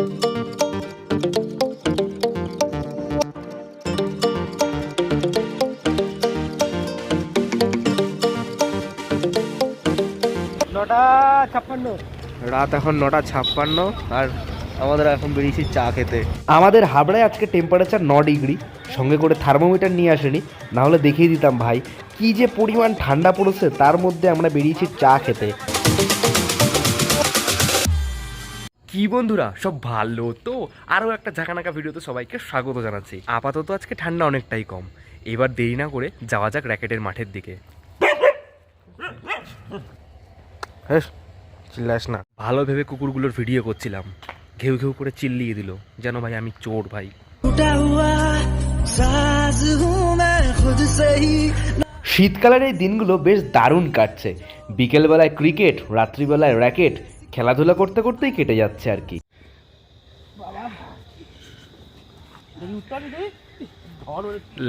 নটা ছাপ্পান্ন। রাত এখন নটা ছাপ্পান্ন আর আমাদের এখন বেরিয়েছি চা খেতে। আমাদের হাবড়ায় আজকে টেম্পারেচার ন ডিগ্রি, সঙ্গে করে থার্মোমিটার নিয়ে আসেনি না হলে দেখিয়ে দিতাম ভাই। কি যে পরিমাণ ঠান্ডা পড়েছে, তার মধ্যে আমরা বেরিয়েছি চা খেতে। কি বন্ধুরা সব ভালো তো? আরও একটা ঝাঁকানাকা ভিডিওতে সবাইকে স্বাগত জানাচ্ছি। আপাতত আজকে ঠান্ডা অনেকটাই কম। এবার দেরি না করে যাওয়া যাক র্যাকেটের মাঠের দিকে। হ্যাঁ চিল্লাস না। ভালো ভেবে কুকুরগুলোর ভিডিও করছিলাম। ঘেউ ঘেউ করে চিল্লিয়ে দিল। যেন ভাই আমি চোর ভাই। শীতকালের এই দিনগুলো বেশ দারুণ কাটছে। বিকেলবেলায় ক্রিকেট রাত্রিবেলায় র্যাকেট খেলাধুলা করতে করতেই কেটে যাচ্ছে আর কি।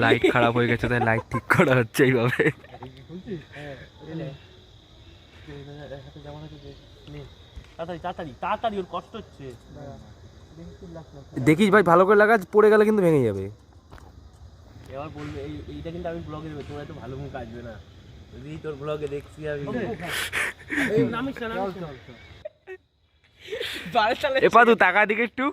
লাইট খারাপ হয়ে গেছে তাই লাইট ঠিক করা হচ্ছে এইভাবে। তাড়াতাড়ি তাড়াতাড়ি তাড়াতাড়ি ওর কষ্ট হচ্ছে দেখিস ভাই ভালো করে লাগা পড়ে গেলে কিন্তু ভেঙে যাবে। এবার বলবে এই এইটা কিন্তু আমি ব্লগে দেবো তোমরা তো ভালো মুখ আসবে না। যদি তোর ব্লগে দেখছি আমি। নামিস না নামিস না। এপা তুই টাকা দিকে একটু।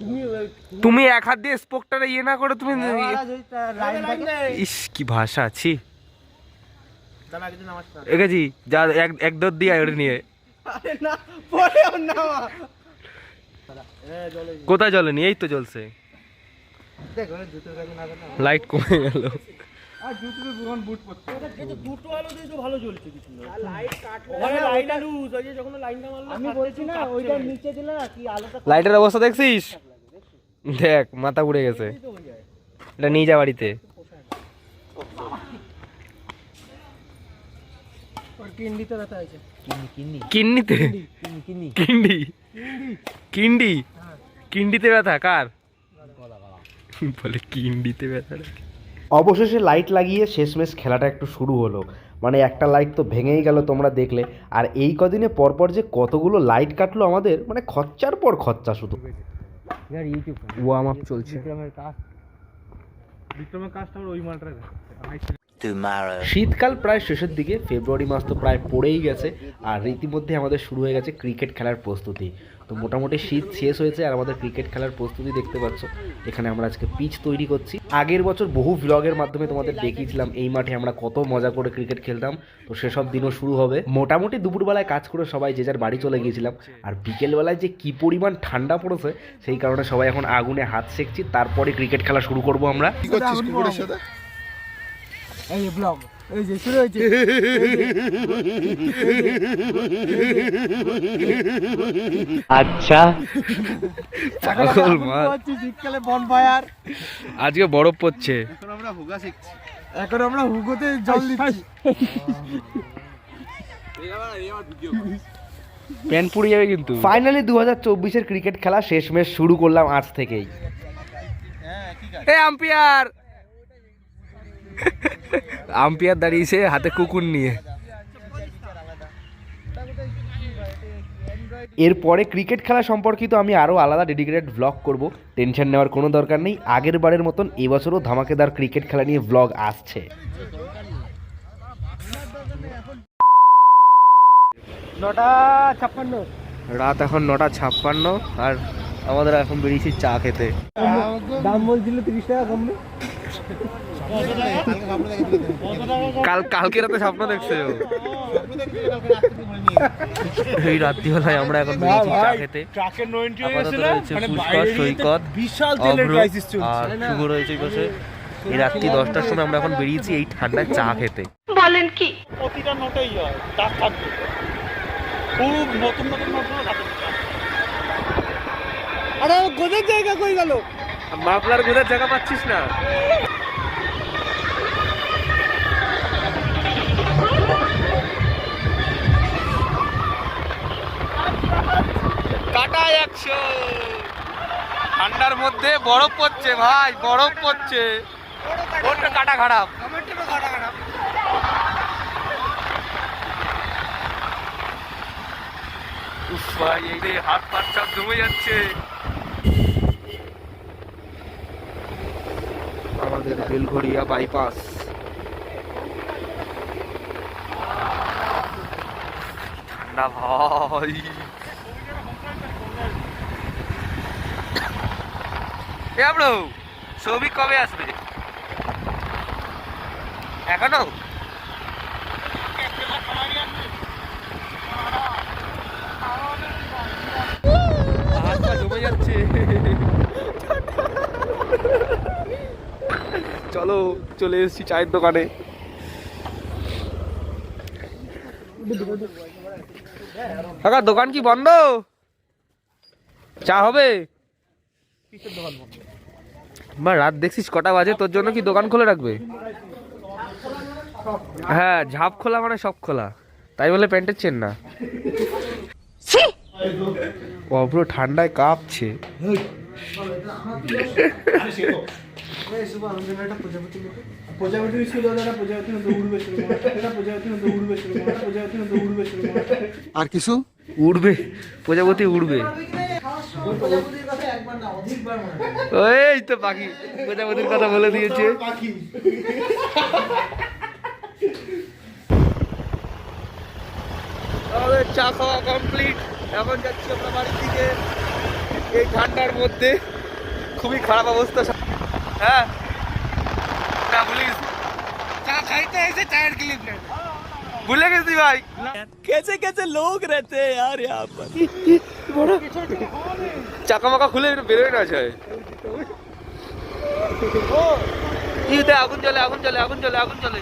তুমি তুমি এক হাত দিয়ে স্পোকটারে ইয়ে না করে তুমি ইস কি ভাষা আছি এগেছি যা এক এক দর দিয়ে আয় ওটা নিয়ে। আরে না পরে না। এ জলে কোথায় জ্বলেনি এই তো জ্বলছে। লাইট কমে গেল। আর জুতো বুট বুট পড়ছে। এটা কিন্তু দুটো আলো দিয়ে তো ভালো জ্বলছে কিছু না। লাইট কাট ওখানে লাইট লুজ ওই যে যখন লাইনটা মারলো আমি বলছি না ওইটা নিচে দিলে না কি আলোটা লাইটের অবস্থা দেখছিস? দেখ মাথা উড়ে গেছে। এটা নিয়ে যা বাড়িতে। কিন্ডিতে কিন্ডি কিন্ডিতে ব্যথা কার? বলে কিন দিতে ব্যথা অবশেষে লাইট লাগিয়ে শেষমেশ খেলাটা একটু শুরু হলো। মানে একটা লাইট তো ভেঙেই গেল তোমরা দেখলে। আর এই কদিনে পরপর যে কতগুলো লাইট কাটলো আমাদের মানে খরচার পর খরচা শুধু। ওয়ার্ম আপ চলছে। বিক্রমের কাজটা ওই মালটা শীতকাল প্রায় শেষের দিকে ফেব্রুয়ারি মাস তো প্রায় পড়েই গেছে আর রীতিমধ্যে আমাদের শুরু হয়ে গেছে ক্রিকেট খেলার প্রস্তুতি। তো মোটামুটি শীত শেষ হয়েছে আর আমাদের ক্রিকেট খেলার প্রস্তুতি দেখতে পাচ্ছ এখানে আমরা আজকে পিচ তৈরি করছি। আগের বছর বহু ব্লগের মাধ্যমে তোমাদের দেখিয়েছিলাম এই মাঠে আমরা কত মজা করে ক্রিকেট খেলতাম তো সেসব দিনও শুরু হবে। মোটামুটি দুপুরবেলায় কাজ করে সবাই যে যার বাড়ি চলে গিয়েছিলাম আর বিকেলবেলায় যে কি পরিমাণ ঠান্ডা পড়েছে সেই কারণে সবাই এখন আগুনে হাত সেকছি তারপরে ক্রিকেট খেলা শুরু করব আমরা। এই যে ব্লগ এই যে শুরু হয়েছে। পাগল মা শীতকালে বনফায়ার আজকে বরফ পড়ছে। এখন আমরা হুগা শিখছি। এখন আমরা হুগোতে জল দিচ্ছি। প্যান্ট পুড়ে যাবে কিন্তু। ফাইনালি দু হাজার চব্বিশের ক্রিকেট খেলা শেষমেশ শুরু করলাম আজ থেকেই। এ আম্পিয়ার! আম্পিয়ার দাঁড়িয়েছে হাতে কুকুর নিয়ে। এরপরে ক্রিকেট খেলা সম্পর্কিত আমি আরও আলাদা ডেডিকেটেড ব্লগ করব। টেনশন নেওয়ার কোনো দরকার নেই। আগের বারের মতন এবছরও ধামাকেদার ক্রিকেট খেলা নিয়ে ব্লগ আসছে। নটা ছাপ্পান্ন। রাত এখন নটা ছাপ্পান্ন আর আমাদের এখন বেরিয়েছি চা খেতে। দাম বলছিল তিরিশ টাকা কমবে। কাল কালকে রাতে স্বপ্ন দেখছে ও। এই রাত্রিবেলায় আমরা এখন বেরিয়েছি চা খেতে। আপাতত রয়েছে পুষ্কর সৈকত অভ্র আর শুভ রয়েছে পাশে। এই রাত্রি দশটার সময় আমরা এখন বেরিয়েছি এই ঠান্ডায় চা খেতে। বলেন কি? প্রতিটা নোটেই হয় থাকবে। খুব নতুন নতুন থাকে আরে গোদের জায়গা কই গেল? মাফলার গোদার জায়গা পাচ্ছিস না? কাটা একশো ঠান্ডার মধ্যে বরফ পড়ছে ভাই, বরফ পড়ছে। বড্ড কাটা খারাপ? উফ হাত সব জমে যাচ্ছে। আমাদের বেলঘড়িয়া বাইপাস ঠান্ডা ভাই। এ ব্রো, ছবি কবে আসবে? এখনও? চলো, চলে এসেছি চায়ের দোকানে। কাকা, দোকান কি বন্ধ? চা হবে? বা রাত দেখছিস কটা বাজে? তোর জন্য কি দোকান খুলে রাখবে? হ্যাঁ ঝাপ খোলা মানে সব খোলা। তাই বলে প্যান্টের চেন না। অব্র ঠান্ডায় কাঁপছে। আর কিছু? উড়বে। প্রজাপতি উড়বে। এই তো পাখি প্রজাপতির কথা বলে দিয়েছে। আমাদের চা খাওয়া কমপ্লিট এখন যাচ্ছি আমরা বাড়ির দিকে। এই ঠান্ডার মধ্যে। খুবই খারাপ অবস্থা। হ্যাঁ। না বলিস চা খাইতে এসে চায়ের ক্লিপ নেই ভুলে গেছি ভাই। কেছে কেছে লোক রেতে আর চাকা মাকা খুলে বেরোয় না আছে আগুন চলে আগুন চলে আগুন চলে আগুন চলে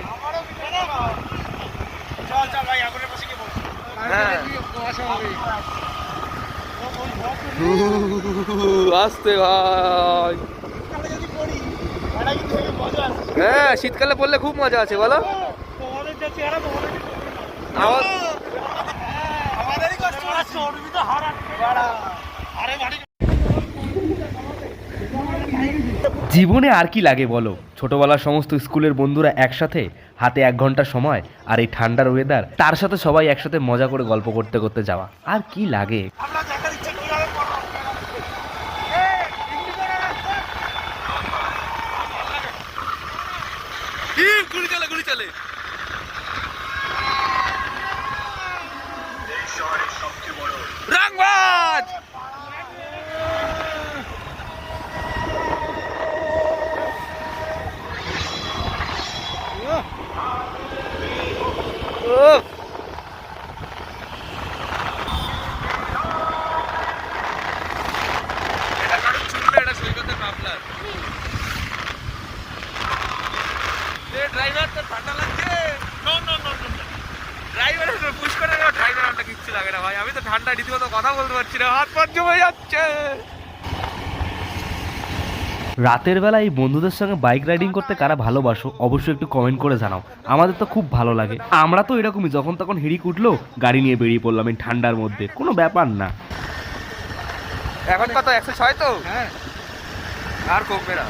হ্যাঁ। আসতে ভাই। হ্যাঁ শীতকালে পড়লে খুব মজা আছে বলো। জীবনে আর কি লাগে বলো? ছোটবেলার সমস্ত স্কুলের বন্ধুরা একসাথে হাতে এক ঘণ্টা সময় আর এই ঠান্ডার ওয়েদার তার সাথে সবাই একসাথে মজা করে গল্প করতে করতে যাওয়া। আর কি লাগে? গুলি চলে গুলি চলে রাংবাজ উফ। এটা কারোর চুলটা, এটা সৈকতের মাফলার। এ, driver, তোর ঠান্ডা লাগছে? Driver এর পুশ করে দাও, driver আমার কিচ্ছু লাগে না ভাই আমি তো ঠান্ডা রীতিমতো কথা বলতে পারছি না। হাত পা জমে যাচ্ছে। রাতের বেলা এই বন্ধুদের সঙ্গে বাইক রাইডিং করতে কারা ভালোবাসো অবশ্যই একটু কমেন্ট করে জানাও। আমাদের তো খুব ভালো লাগে। আমরা তো এরকমই যখন তখন হিড়িক উঠল গাড়ি নিয়ে বেরিয়ে পড়লাম এই ঠান্ডার মধ্যে। কোনো ব্যাপার না। এখন কত একশো ছয় তো? হ্যাঁ। আর কমবে না।